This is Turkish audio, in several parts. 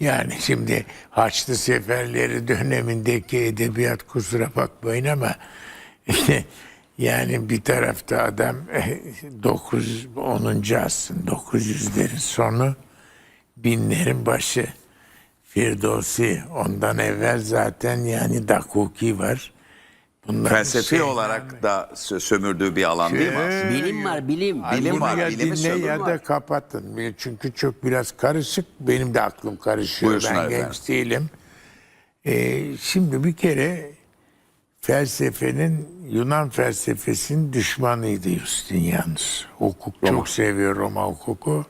Yani şimdi Haçlı Seferleri dönemindeki edebiyat kusura bakmayın ama yani bir tarafta adam 9 10. asrın 900'lerin sonu binlerin başı Firdevsi ondan evvel zaten yani Dakuki var. Bunlar Felsefi şey- olarak da sö- sömürdüğü bir alan değil mi aslında? Bilim var bilim. Bilim var, ya bilimi dinle sömürü ya var. da kapatın. Çünkü çok biraz karışık. Benim de aklım karışıyor. Buyursunlar ben efendim. genç değilim. Ee, şimdi bir kere felsefenin Yunan felsefesinin düşmanıydı Justinianus. Hukuk çok seviyor Roma hukuku.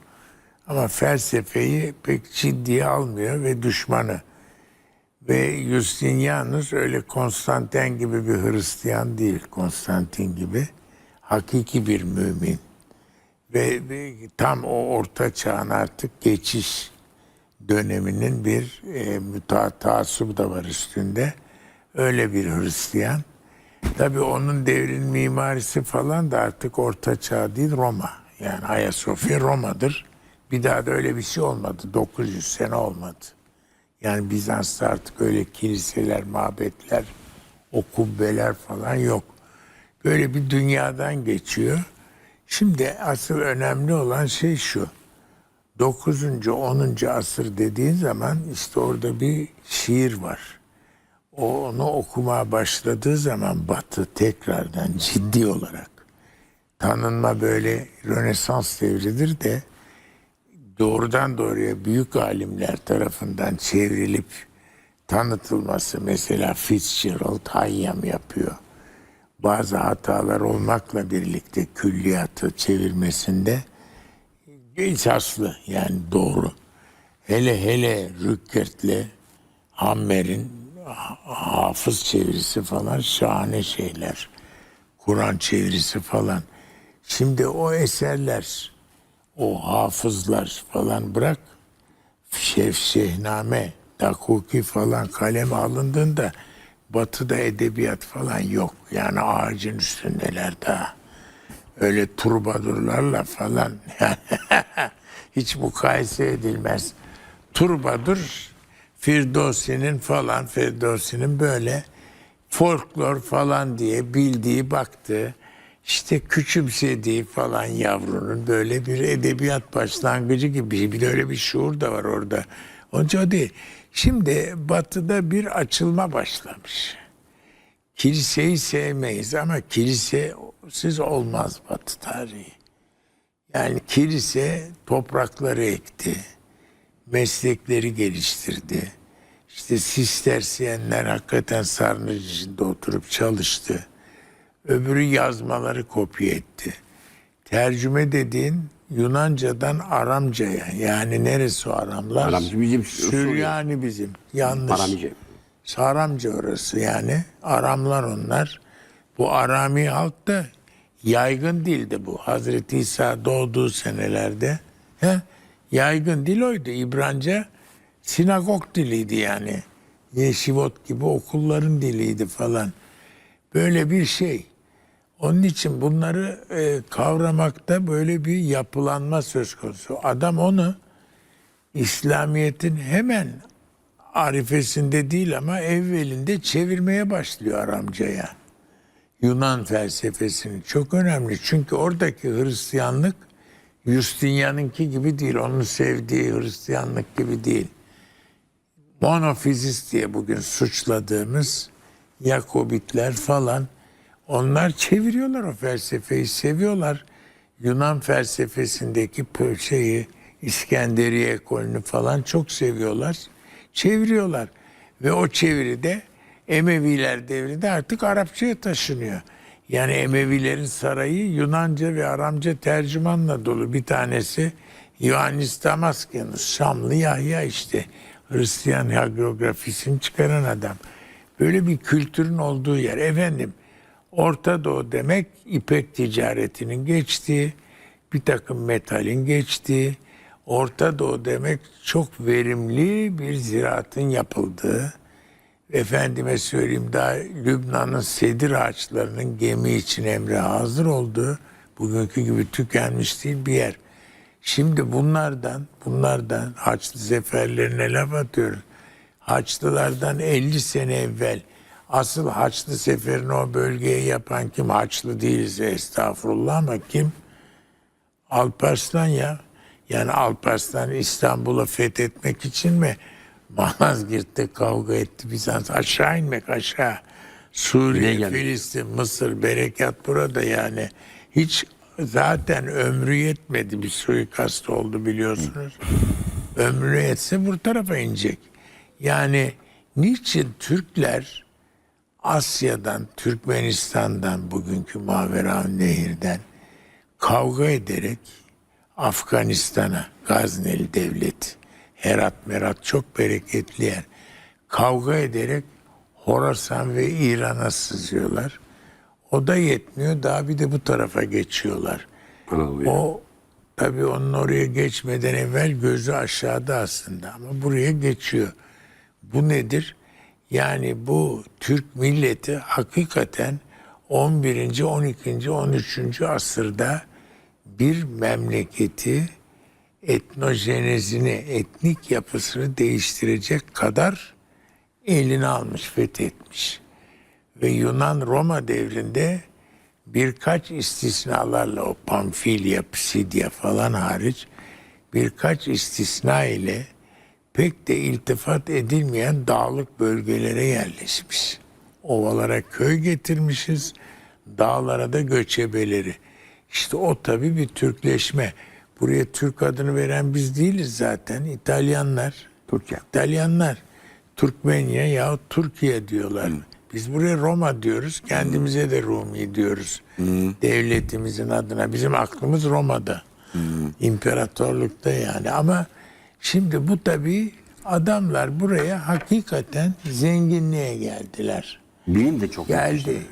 Ama felsefeyi pek ciddiye almıyor ve düşmanı. Ve Justinianus öyle Konstantin gibi bir Hristiyan değil. Konstantin gibi. Hakiki bir mümin. Ve tam o orta çağın artık geçiş döneminin bir e, müta taassubu da var üstünde. Öyle bir Hristiyan. Tabii onun devrin mimarisi falan da artık orta çağ değil Roma. Yani Ayasofya Roma'dır. Bir daha da öyle bir şey olmadı. 900 sene olmadı. Yani Bizans'ta artık öyle kiliseler, mabetler, o kubbeler falan yok. Böyle bir dünyadan geçiyor. Şimdi asıl önemli olan şey şu. 9. 10. asır dediğin zaman işte orada bir şiir var. O onu okumaya başladığı zaman Batı tekrardan ciddi olarak tanınma böyle Rönesans devridir de doğrudan doğruya büyük alimler tarafından çevrilip tanıtılması mesela Fitzgerald Hayam yapıyor. Bazı hatalar olmakla birlikte külliyatı çevirmesinde esaslı yani doğru. Hele hele Rückert'le Hammer'in ha- hafız çevirisi falan şahane şeyler. Kur'an çevirisi falan. Şimdi o eserler, o hafızlar falan bırak. Şef Şehname, Dakuki falan kaleme alındığında batıda edebiyat falan yok. Yani ağacın üstündeler daha. Öyle turbadurlarla falan hiç mukayese edilmez. Turbadur Firdevsi'nin falan Firdevsi'nin böyle folklor falan diye bildiği baktığı işte küçümsediği falan yavrunun böyle bir edebiyat başlangıcı gibi bir öyle bir şuur da var orada. Onca o değil. Şimdi batıda bir açılma başlamış. Kiliseyi sevmeyiz ama kilisesiz olmaz Batı tarihi. Yani kilise toprakları ekti, meslekleri geliştirdi. İşte sistersiyenler hakikaten sarnıcı içinde oturup çalıştı. Öbürü yazmaları kopya etti. Tercüme dediğin Yunanca'dan Aramca'ya yani neresi o Aramlar? Aramca bizim Süryani bizim. Yanlış. Aramice. Saramca orası yani. Aramlar onlar. Bu Arami halk da yaygın dildi bu. Hazreti İsa doğduğu senelerde. He? Yaygın dil oydu. İbranca sinagog diliydi yani. Yeşivot gibi okulların diliydi falan. Böyle bir şey. Onun için bunları e, kavramakta böyle bir yapılanma söz konusu. Adam onu İslamiyet'in hemen arifesinde değil ama evvelinde çevirmeye başlıyor Aramcaya. Yunan felsefesini çok önemli. Çünkü oradaki Hristiyanlık Justinian'ınki gibi değil. Onun sevdiği Hristiyanlık gibi değil. Monofizist diye bugün suçladığımız Yakobitler falan onlar çeviriyorlar o felsefeyi seviyorlar. Yunan felsefesindeki şeyi İskenderiye ekolünü falan çok seviyorlar. Çeviriyorlar. Ve o çeviride Emeviler devrinde artık Arapçaya taşınıyor. Yani Emevilerin sarayı Yunanca ve Aramca tercümanla dolu. Bir tanesi Ioannis Damaskenus, Şamlı Yahya işte. Hristiyan hagiografisini çıkaran adam. Böyle bir kültürün olduğu yer. Efendim Orta Doğu demek ipek ticaretinin geçtiği, bir takım metalin geçtiği, Orta Doğu demek çok verimli bir ziraatın yapıldığı, efendime söyleyeyim daha Lübnan'ın sedir ağaçlarının gemi için emre hazır olduğu, bugünkü gibi tükenmiş değil bir yer. Şimdi bunlardan, bunlardan Haçlı seferlerine laf atıyoruz. Haçlılardan 50 sene evvel asıl Haçlı seferini o bölgeye yapan kim? Haçlı değilse estağfurullah ama kim? Alparslan ya. Yani Alparslan İstanbul'u fethetmek için mi Malazgirt'te kavga etti Bizans aşağı inmek aşağı. Suriye. Filistin, Mısır, berekat burada yani. Hiç zaten ömrü yetmedi bir suikast oldu biliyorsunuz. ömrü yetse bu tarafa inecek. Yani niçin Türkler Asya'dan, Türkmenistan'dan, bugünkü Mavera Nehir'den kavga ederek Afganistan'a, Gazneli Devlet, Herat Merat çok bereketli yer. Kavga ederek Horasan ve İran'a sızıyorlar. O da yetmiyor. Daha bir de bu tarafa geçiyorlar. Anadolu'ya. O tabii onun oraya geçmeden evvel gözü aşağıda aslında ama buraya geçiyor. Bu nedir? Yani bu Türk milleti hakikaten 11. 12. 13. asırda bir memleketi etnojenezini, etnik yapısını değiştirecek kadar eline almış, fethetmiş. Ve Yunan Roma devrinde birkaç istisnalarla o Pamfilya, Psidya falan hariç birkaç istisna ile pek de iltifat edilmeyen dağlık bölgelere yerleşmiş. Ovalara köy getirmişiz, dağlara da göçebeleri. İşte o tabii bir Türkleşme. Buraya Türk adını veren biz değiliz zaten. İtalyanlar. Türkiye. İtalyanlar Türkmenya yahut Türkiye diyorlar. Biz buraya Roma diyoruz. Kendimize de Rumi diyoruz. Devletimizin adına. Bizim aklımız Roma'da. İmparatorlukta yani. Ama şimdi bu tabii adamlar buraya hakikaten zenginliğe geldiler Bilim de çok geldi.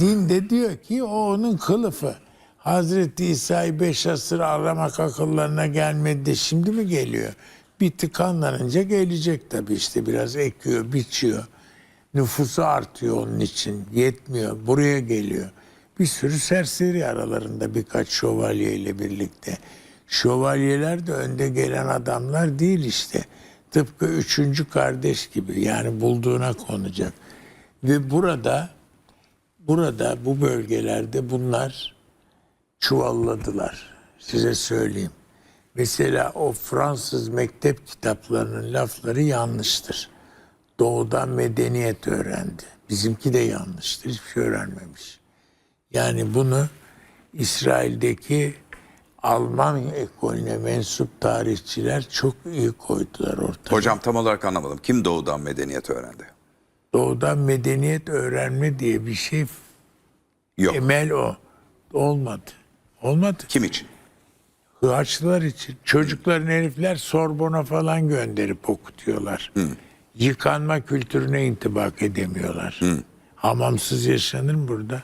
Din de diyor ki o onun kılıfı. Hazreti İsa'yı beş asır aramak akıllarına gelmedi de şimdi mi geliyor? Bir tıkanlanınca gelecek tabii işte biraz ekiyor, biçiyor. Nüfusu artıyor onun için. Yetmiyor. Buraya geliyor. Bir sürü serseri aralarında birkaç şövalyeyle birlikte. Şövalyeler de önde gelen adamlar değil işte. Tıpkı üçüncü kardeş gibi yani bulduğuna konacak. Ve burada burada bu bölgelerde bunlar çuvalladılar. Size söyleyeyim. Mesela o Fransız mektep kitaplarının lafları yanlıştır. Doğudan medeniyet öğrendi. Bizimki de yanlıştır. Hiçbir şey öğrenmemiş. Yani bunu İsrail'deki Alman ekolüne mensup tarihçiler çok iyi koydular ortaya. Hocam tam olarak anlamadım. Kim doğudan medeniyet öğrendi? Doğudan medeniyet öğrenme diye bir şey Yok. emel o. Olmadı. Olmadı. Kim için? Hıçlılar için. Çocukların herifler Sorbona falan gönderip okutuyorlar. Yıkanma kültürüne intibak edemiyorlar. Hamamsız yaşanır mı burada?